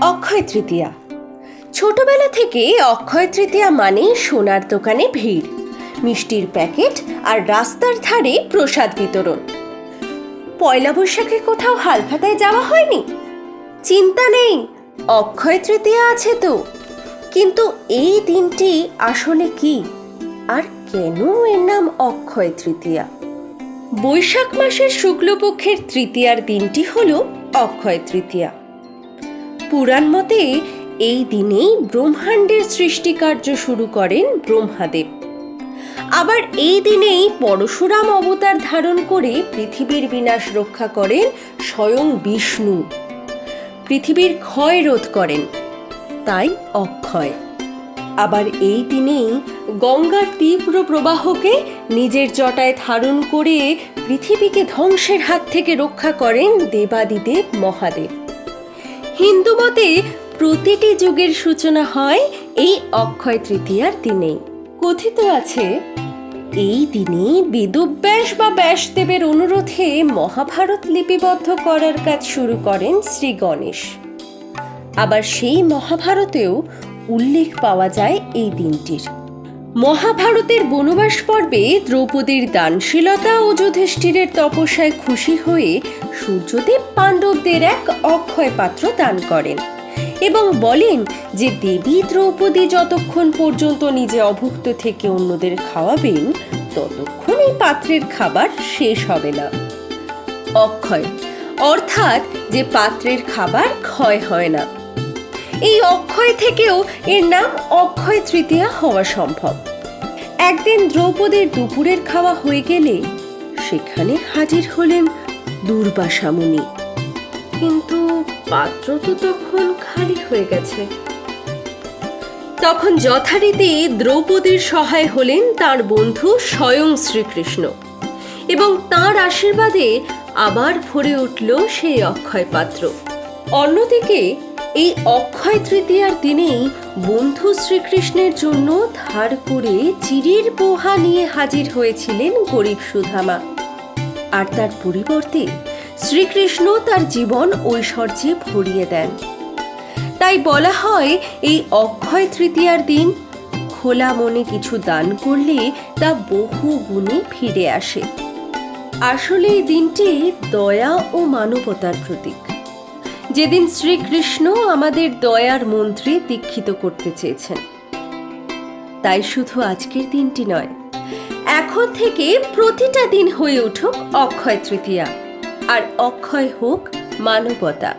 অক্ষয় তৃতীয়া। ছোটবেলা থেকে অক্ষয় তৃতীয়া মানে সোনার দোকানে ভিড়। মিষ্টির প্যাকেট আর রাস্তার ধারে প্রসাদ বিতরণ। পয়লা বৈশাখে কোথাও হালখাতায় যাওয়া হয়নি? চিন্তা নেই, অক্ষয় তৃতীয়া আছে তো। কিন্তু এই দিনটি আসলে কি? আর কেন এর নাম অক্ষয় তৃতীয়া? বৈশাখ মাসের শুক্লপক্ষের তৃতীয়ার দিনটি হল অক্ষয় তৃতীয়া। পুরাণ মতে, এই দিনেই ব্রহ্মাণ্ডের সৃষ্টিকার্য শুরু করেন ব্রহ্মাদেব। আবার এই দিনেই পরশুরাম অবতার ধারণ করে পৃথিবীর বিনাশ রক্ষা করেন স্বয়ং বিষ্ণু। পৃথিবীর ক্ষয় রোধ করেন, তাই অক্ষয়। আবার এই দিনেই গঙ্গার তীব্র প্রবাহকে নিজের জটায় ধারণ করে পৃথিবীকে ধ্বংসের হাত থেকে রক্ষা করেন দেবাদিদেব মহাদেব। হিন্দু মতে প্রতিটি যুগের সূচনা হয় এই অক্ষয় তৃতীয়ার দিনে কথিত আছে, এই দিনে বেদব্যাস বা ব্যাসদেবের অনুরোধে মহাভারত লিপিবদ্ধ করার কাজ শুরু করেন শ্রী গণেশ। আবার সেই মহাভারতেও উল্লেখ পাওয়া যায় এই দিনটির। মহাভারতের বনবাস পর্বে দ্রৌপদীর দানশীলতা ও যুধিষ্ঠিরের তপস্যায় খুশি হয়ে সূর্যদেব পাণ্ডবদের এক অক্ষয় পাত্র দান করেন এবং বলেন যে দেবী দ্রৌপদী যতক্ষণ পর্যন্ত নিজে অভুক্ত থেকে অন্যদের খাওয়াবেন, ততক্ষণ এই পাত্রের খাবার শেষ হবে না। অক্ষয়, অর্থাৎ যে পাত্রের খাবার ক্ষয় হয় না। এই অক্ষয় থেকেও এর নাম অক্ষয় তৃতীয়া হওয়া সম্ভব। একদিন দ্রৌপদীর দুপুরের খাওয়া হয়ে গেলে সেখানে হাজির হলেন দুর্বাসা মুনি কিন্তু পাত্র তো তখন খালি হয়ে গেছে। তখন যথারীতি দ্রৌপদীর সহায় হলেন তার বন্ধু স্বয়ং শ্রীকৃষ্ণ এবং তার আশীর্বাদে আবার ভরে উঠল সেই অক্ষয় পাত্র। অন্যদিকে এই অক্ষয় তৃতীয়ার দিনেই বন্ধু শ্রীকৃষ্ণের জন্য ধার করে চিরির পোহা নিয়ে হাজির হয়েছিলেন গরিব সুধামা। আর তার পরিবর্তে শ্রীকৃষ্ণ তার জীবন ঐশ্বর্যে ভরিয়ে দেন। তাই বলা হয় এই অক্ষয় তৃতীয়ার দিন খোলা মনে কিছু দান করলে তা বহু গুণে ফিরে আসে। আসলে এই দিনটি দয়া ও মানবতার প্রতীক। যেদিন শ্রীকৃষ্ণ আমাদের দয়ার মন্ত্রে দীক্ষিত করতে চেয়েছেন। তাই শুধু আজকের দিনটি নয়, এখন থেকে প্রতিটা দিন হয়ে উঠুক অক্ষয় তৃতীয়া, আর অক্ষয় হোক মানবতা।